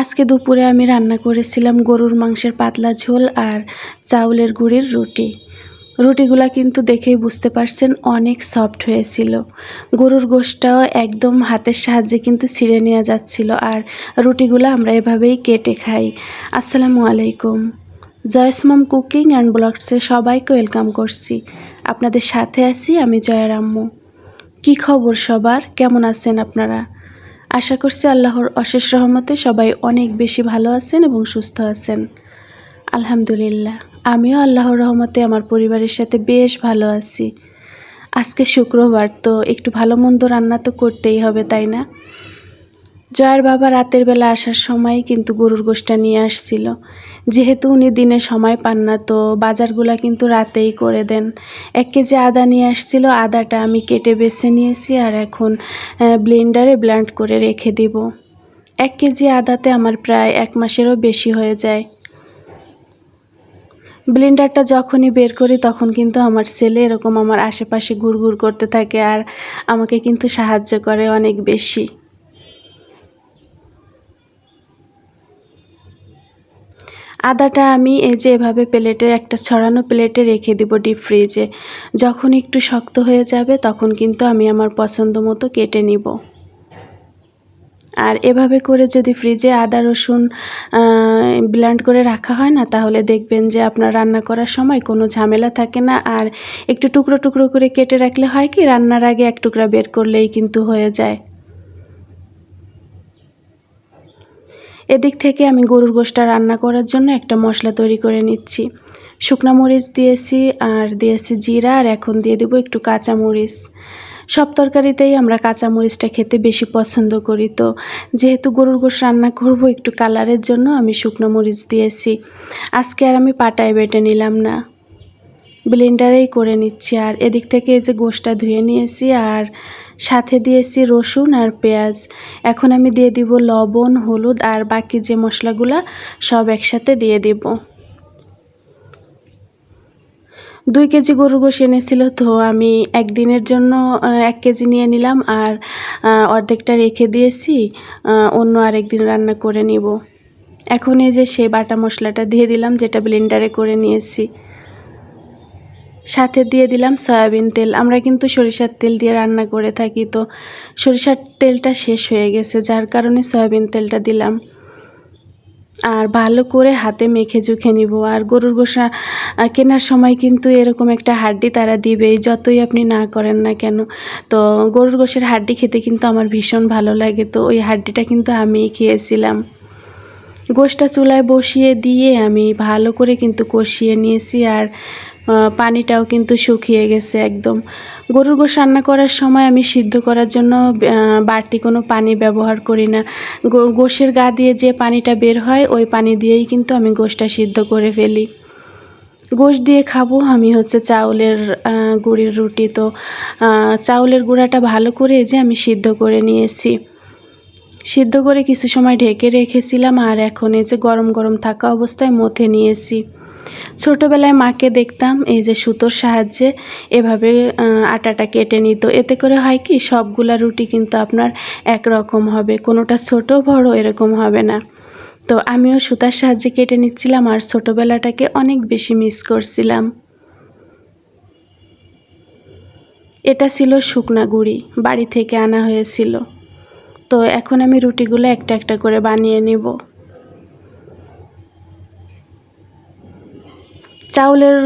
আজকে দুপুরে আমি রান্না করেছিলাম গরুর মাংসের পাতলা ঝোল আর চাউলের গুঁড়ির রুটি। রুটিগুলা কিন্তু দেখেই বুঝতে পারছেন অনেক সফট হয়েছিল। গরুর গোশটাও একদম হাতের সাহায্যে কিন্তু ছিঁড়ে নেওয়া যাচ্ছিল আর রুটিগুলো আমরা এভাবেই কেটে খাই। আসসালামু আলাইকুম। জয়সমাম কুকিং অ্যান্ড ব্লগসে সবাইকে ওয়েলকাম করছি। আপনাদের সাথে আছি আমি জয়ারাম্মু কি খবর সবার? কেমন আছেন আপনারা? আশা করছি আল্লাহর অশেষ রহমতে সবাই অনেক বেশি ভালো আছেন এবং সুস্থ আছেন। আলহামদুলিল্লাহ। আমিও আল্লাহর রহমতে আমার পরিবারের সাথে বেশ ভালো আছি। আজকে শুক্রবার, তো একটু ভালো মন্দ রান্না তো করতেই হবে, তাই না? জয়ের বাবা রাতের বেলা আসার সময় কিন্তু গরুর গোষ্ঠটা নিয়ে আসছিল। যেহেতু উনি দিনে সময় পান না, তো বাজারগুলা কিন্তু রাতেই করে দেন। এক কেজি আদা নিয়ে আসছিল, আদাটা আমি কেটে বেছে নিয়েছি আর এখন ব্লেন্ডারে ব্লেন্ড করে রেখে দিব। এক কেজি আদাতে আমার প্রায় এক মাসেরও বেশি হয়ে যায়। ব্লেন্ডারটা যখনই বের করি তখন কিন্তু আমার ছেলে এরকম আমার আশেপাশে ঘুরঘুর করতে থাকে আর আমাকে কিন্তু সাহায্য করে অনেক বেশি। আদাটা আমি এই যে এভাবে প্লেটে, একটা ছড়ানো প্লেটে রেখে দিব ডিপ ফ্রিজে যখন একটু শক্ত হয়ে যাবে, তখন কিন্তু আমি আমার পছন্দ মতো কেটে নিব। আর এভাবে করে যদি ফ্রিজে আদা, রসুন ব্ল্যান্ড করে রাখা হয় না, তাহলে দেখবেন যে আপনার রান্না করার সময় কোনো ঝামেলা থাকে না। আর একটু টুকরো টুকরো করে কেটে রাখলে হয় কি, রান্নার আগে এক টুকরা বের করলেই কিন্তু হয়ে যায়। এদিক থেকে আমি গরুর গোশটা রান্না করার জন্য একটা মশলা তৈরি করে নিচ্ছি। শুকনো মরিচ দিয়েছি আর দিয়েছি জিরা আর এখন দিয়ে দেবো একটু কাঁচা মরিচ। সব তরকারিতেই আমরা কাঁচা মরিচটা খেতে বেশি পছন্দ করি। তো যেহেতু গরুর গোশ রান্না করব একটু কালারের জন্য আমি শুকনো মরিচ দিয়েছি। আজকে আর আমি পাটায় বেটে নিলাম না। ব্লেন্ডারেই করে নিচ্ছি। আর এদিক থেকে এই যে গোশটা ধুয়ে নিয়েছি, আর সাথে দিয়েছি রসুন আর পেঁয়াজ। এখন আমি দিয়ে দিব লবণ, হলুদ আর বাকি যে মশলাগুলা, সব একসাথে দিয়ে দিব। দুই কেজি গরু গোশ এনেছিল তো আমি একদিনের জন্য এক কেজি নিয়ে নিলাম আর অর্ধেকটা রেখে দিয়েছি অন্য আরেকদিন রান্না করে নিব। এখন এই যে সে বাটা মশলাটা দিয়ে দিলাম, যেটা ব্লেন্ডারে করে নিয়েছি। সাথে দিয়ে দিলাম সয়াবিন তেল। আমরা কিন্তু সরিষার তেল দিয়ে রান্না করে থাকি, তো সরিষার তেলটা শেষ হয়ে গেছে, যার কারণে সয়াবিন তেলটা দিলাম। আর ভালো করে হাতে মেখে জুখে নিব। আর গরুর গোসা কেনার সময় কিন্তু এরকম একটা হাড্ডি তারা দিবেই, যতই আপনি না করেন না কেন। তো গরুর গোশের হাড্ডি খেতে কিন্তু আমার ভীষণ ভালো লাগে, তো ওই হাড্ডিটা কিন্তু আমিই খেয়েছিলাম। গোশটা চুলায় বসিয়ে দিয়ে আমি ভালো করে কিন্তু কষিয়ে নিয়েছি। আর পানিটাও কিন্তু শুকিয়ে গেছে একদম। গরুর গোশ রান্না করার সময় আমি সিদ্ধ করার জন্য বাড়তি কোনো পানি ব্যবহার করি না। গোশের গা দিয়ে যে পানিটা বের হয়, ওই পানি দিয়েই কিন্তু আমি গোশটা সিদ্ধ করে ফেলি। গোশ দিয়ে খাব আমি হচ্ছে চাউলের গুঁড়ির রুটি তো। চাউলের গুঁড়াটা ভালো করে যে আমি সিদ্ধ করে নিয়েছি। সিদ্ধ করে কিছু সময় ঢেকে রেখেছিলাম আর এখন এই যে গরম গরম থাকা অবস্থায় মথে নিয়েছি। ছোটোবেলায় মাকে দেখতাম, এই যে সুতোর সাহায্যে এভাবে আটাটা কেটে নিত। এতে করে হয় কি, সবগুলা রুটি কিন্তু আপনার একরকম হবে, কোনোটা ছোট বড় এরকম হবে না। তো আমিও সুতার সাহায্যে কেটে নিচ্ছিলাম আর ছোটোবেলাটাকে অনেক বেশি মিস করছিলাম। এটা ছিল শুকনা গুড়ি, বাড়ি থেকে আনা হয়েছিল। তো এখন আমি রুটিগুলো একটা একটা করে বানিয়ে নিব। চাউলের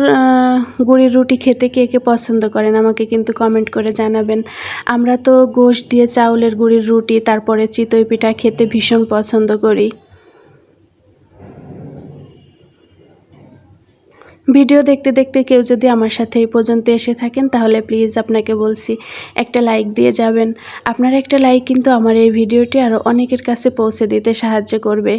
গুঁড়ির রুটি খেতে কে কে পছন্দ করেন আমাকে কিন্তু কমেন্ট করে জানাবেন। আমরা তো গোশ দিয়ে চাউলের গুঁড়ির রুটি, তারপরে চিতই পিঠা খেতে ভীষণ পছন্দ করি। ভিডিও দেখতে দেখতে কেউ যদি আমার সাথে এই পর্যন্ত এসে থাকেন, তাহলে প্লিজ আপনাকে বলছি, একটা লাইক দিয়ে যাবেন। আপনার একটা লাইক কিন্তু আমার এই ভিডিওটি আরও অনেকের কাছে পৌঁছে দিতে সাহায্য করবে।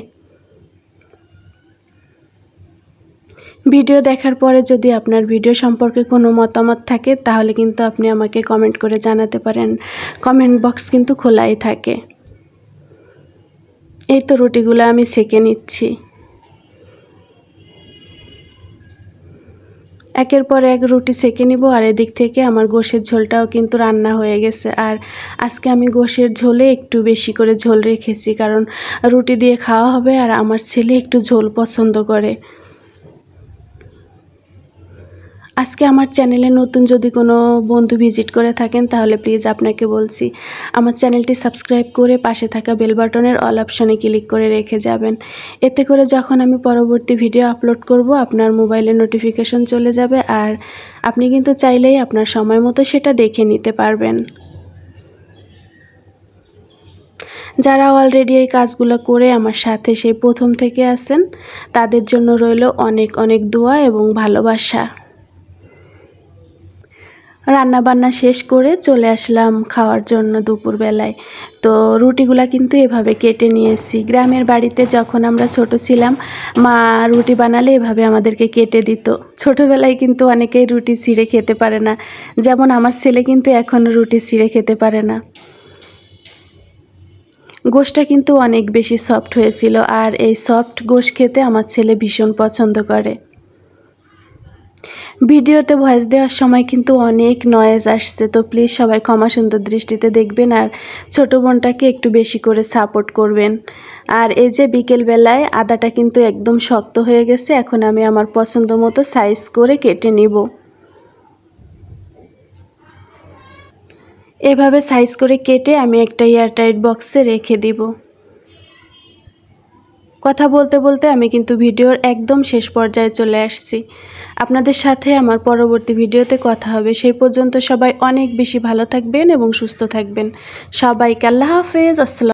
ভিডিও দেখার পরে যদি আপনার ভিডিও সম্পর্কে কোনো মতামত থাকে, তাহলে কিন্তু আপনি আমাকে কমেন্ট করে জানাতে পারেন। কমেন্ট বক্স কিন্তু খোলাই থাকে। এই তো রুটিগুলো আমি সেকে নিচ্ছি। একের পর এক রুটি সেঁকে নিব আর এদিক থেকে আমার গোশের ঝোলটাও কিন্তু রান্না হয়ে গেছে। আর আজকে আমি গোশের ঝোলে একটু বেশি করে ঝোল রেখেছি, কারণ রুটি দিয়ে খাওয়া হবে আর আমার ছেলে একটু ঝোল পছন্দ করে। আজকে আমার চ্যানেলে নতুন যদি কোনো বন্ধু ভিজিট করে থাকেন, তাহলে প্লিজ আপনাকে বলছি, আমার চ্যানেলটি সাবস্ক্রাইব করে পাশে থাকা বেল বাটনের অল অপশানে ক্লিক করে রেখে যাবেন। এতে করে যখন আমি পরবর্তী ভিডিও আপলোড করব, আপনার মোবাইলে নোটিফিকেশন চলে যাবে আর আপনি কিন্তু চাইলেই আপনার সময় মতো সেটা দেখে নিতে পারবেন। যারা অলরেডি এই কাজগুলো করে আমার সাথে সেই প্রথম থেকে আছেন, তাদের জন্য রইল অনেক অনেক দোয়া এবং ভালোবাসা। রান্না বান্না শেষ করে চলে আসলাম খাওয়ার জন্য দুপুরবেলায়। তো রুটিগুলা কিন্তু এভাবে কেটে নিয়েছি। গ্রামের বাড়িতে যখন আমরা ছোট ছিলাম, মা রুটি বানালে এভাবে আমাদেরকে কেটে দিত। ছোটোবেলায় কিন্তু অনেকেই রুটি ছিঁড়ে খেতে পারে না। যেমন আমার ছেলে কিন্তু এখনও রুটি ছিঁড়ে খেতে পারে না। গোশটা কিন্তু অনেক বেশি সফট হয়েছিল। আর এই সফট গোশ খেতে আমার ছেলে ভীষণ পছন্দ করে। ভিডিওতে ভয়েস দেওয়ার সময় কিন্তু অনেক নয়েজ আসছে। তো প্লিজ সবাই ক্ষমা সুন্দর দৃষ্টিতে দেখবেন আর ছোটো বোনটাকে একটু বেশি করে সাপোর্ট করবেন। আর এই যে বিকেলবেলায় আদাটা কিন্তু একদম শক্ত হয়ে গেছে, এখন আমি আমার পছন্দ মতো সাইজ করে কেটে নিব। এভাবে সাইজ করে কেটে আমি একটা এয়ারটাইট বক্সে রেখে দিব। কথা বলতে বলতে আমি কিন্তু ভিডিওর একদম শেষ পর্যায়ে চলে আসছি। আপনাদের সাথে আমার পরবর্তী ভিডিওতে কথা হবে। সেই পর্যন্ত সবাই অনেক বেশি ভালো থাকবেন এবং সুস্থ থাকবেন। সবাইকে আল্লাহ হাফেজ। আসসালাম